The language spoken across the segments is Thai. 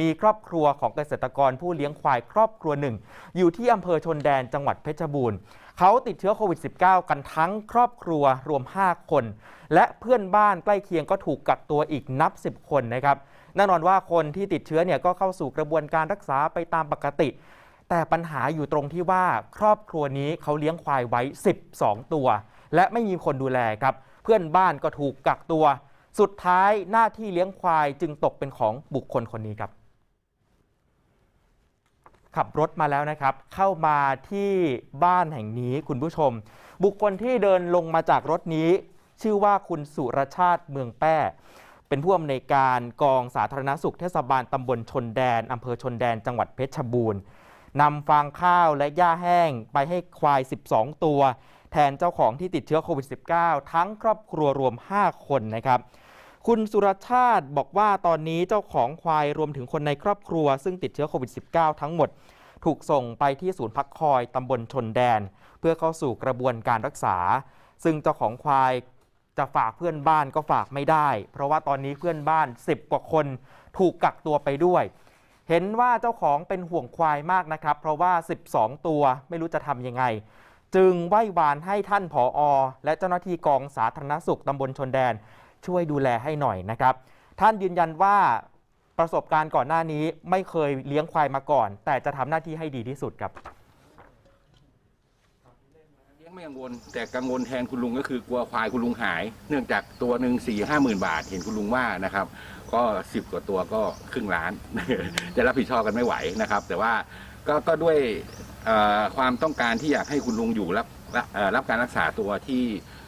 มีครอบครัวของเกษตรกรผู้เลี้ยงควายครอบครัวหนึ่ง อยู่ที่อำเภอชนแดนจังหวัดเพชรบูรณ์เขาติดเชื้อโควิด -19 กันทั้งครอบครัวรวม 5 คน และเพื่อนบ้านใกล้เคียงก็ถูกกักตัวอีกนับ 10 คนนะครับแน่นอนว่าคนที่ติดเชื้อเนี่ยก็เข้าสู่กระบวนการรักษาไปตามปกติ แต่ปัญหาอยู่ตรงที่ว่าครอบครัวนี้เขาเลี้ยงควายไว้ 12 ตัว และไม่มีคนดูแลครับ เพื่อนบ้านก็ถูกกักตัว สุดท้ายหน้าที่เลี้ยงควายจึงตกเป็นของบุคคลคนนี้ครับ ขับรถมาแล้วนะครับ เข้ามาที่บ้านแห่งนี้คุณผู้ชม บุคคลที่เดินลงมาจากรถนี้ ชื่อว่าคุณสุรชาติเมืองแป้เป็นผู้อำนวยการกองสาธารณสุขเทศบาลตำบลชนแดนอำเภอชนแดนจังหวัดเพชรบูรณ์นำฟางข้าวและหญ้าแห้งไปให้ควาย 12 ตัว แทนเจ้าของที่ติดเชื้อโควิด -19 ทั้งครอบครัวรวม 5 คนนะครับ คุณสุรชาติบอกว่าตอนนี้เจ้าของควายรวมถึงคนในครอบครัว ซึ่งติดเชื้อโควิด -19 ทั้งหมด ถูกส่งไปที่ศูนย์พักคอยตำบลชนแดน เพื่อเข้าสู่กระบวนการรักษา ซึ่งเจ้าของควายจะฝากเพื่อนบ้านก็ฝากไม่ได้ เพราะว่าตอนนี้เพื่อนบ้าน 10 กว่าคนถูกกักตัวไปด้วย เห็นว่าเจ้าของเป็นห่วงควายมากนะครับ เพราะว่า 12 ตัวไม่รู้จะทำยังไง จึงไหว้วานให้ท่านผออและเจ้าหน้าที่กองสาธารณสุขตำบลชนแดน ช่วยดูแลให้หน่อยนะครับ ท่านยืนยันว่าประสบการณ์ก่อนหน้านี้ไม่เคยเลี้ยงควายมาก่อน แต่จะทำหน้าที่ให้ดีที่สุดครับ เลี้ยงไม่กังวลแต่กังวลแทนคุณลุงก็คือกลัวควายคุณลุงหาย เนื่องจากตัวหนึ่งสี่ห้าหมื่นบาทเห็นคุณลุงว่านะครับ ก็สิบกว่าตัวก็ครึ่งล้าน จะรับผิดชอบกันไม่ไหวนะครับ แต่ว่าก็ก็ด้วยเอ่อความต้องการที่อยากให้คุณลุงอยู่รับรับเอ่อรับการรักษาตัวที่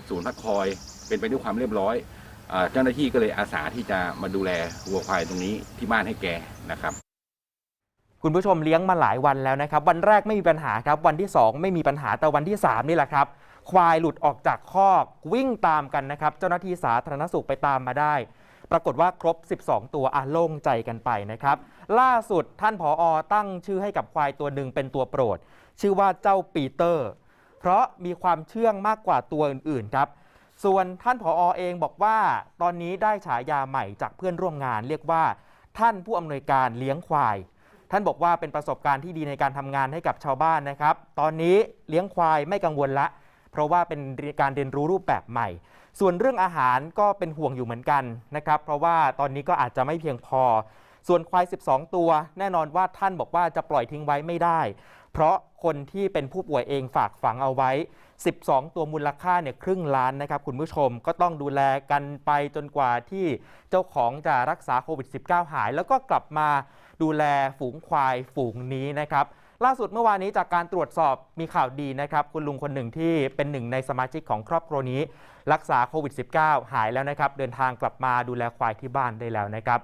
ศูนย์พักคอย เป็นไปด้วยความเรียบร้อย เจ้าหน้าที่ก็เลยอาสาที่จะมาดูแลวัวควายตรงนี้ที่บ้านให้แกนะครับ คุณผู้ชมเลี้ยงมาหลายวันแล้วนะครับ วันแรกไม่มีปัญหาครับ วันที่ 2 ไม่มีปัญหาแต่วันที่ 3 นี่แหละครับ ควายหลุดออกจากคอกวิ่งตามกันนะครับ เจ้าหน้าที่สาธารณสุขไปตามมาได้ ปรากฏว่าครบ 12 ตัวอาโล่งใจกันไปนะครับ ล่าสุดท่านผออตั้งชื่อให้กับควายตัวหนึ่งเป็นตัวโปรด ชื่อว่าเจ้าปีเตอร์ เพราะมีความเชื่องมากกว่าตัวอื่นๆครับ ส่วนท่านผออเองบอกว่า ตอนนี้ได้ฉายาใหม่จากเพื่อนร่วมงาน เรียกว่า ท่านผู้อำนวยการเลี้ยงควาย ท่านบอกว่าเป็นประสบการณ์ที่ดีในการทำงานให้กับชาวบ้านนะครับ ตอนนี้เลี้ยงควายไม่กังวลละ เพราะว่าเป็นการเรียนรู้รูปแบบใหม่ ส่วนเรื่องอาหารก็เป็นห่วงอยู่เหมือนกันนะครับ เพราะว่าตอนนี้ก็อาจจะไม่เพียงพอ ส่วนควาย 12 ตัว แน่นอนว่าท่านบอกว่าจะปล่อยทิ้งไว้ไม่ได้ เพราะ คนที่เป็นผู้ป่วยเองฝากฝังเอาไว้ 12 ตัวมูลค่าเนี่ยครึ่งล้านนะครับคุณผู้ชมก็ต้องดูแลกันไปจนกว่าที่เจ้าของจะรักษาโควิด -19 หาย แล้วก็กลับมาดูแลฝูงควายฝูงนี้นะครับล่าสุดเมื่อวานนี้จากการตรวจสอบมีข่าวดีนะครับ คุณลุงคนหนึ่งที่เป็นหนึ่งในสมาชิกของครอบครัวนี้ รักษาโควิด -19 หายแล้วนะครับ เดินทางกลับมาดูแลควายที่บ้านได้แล้วนะครับ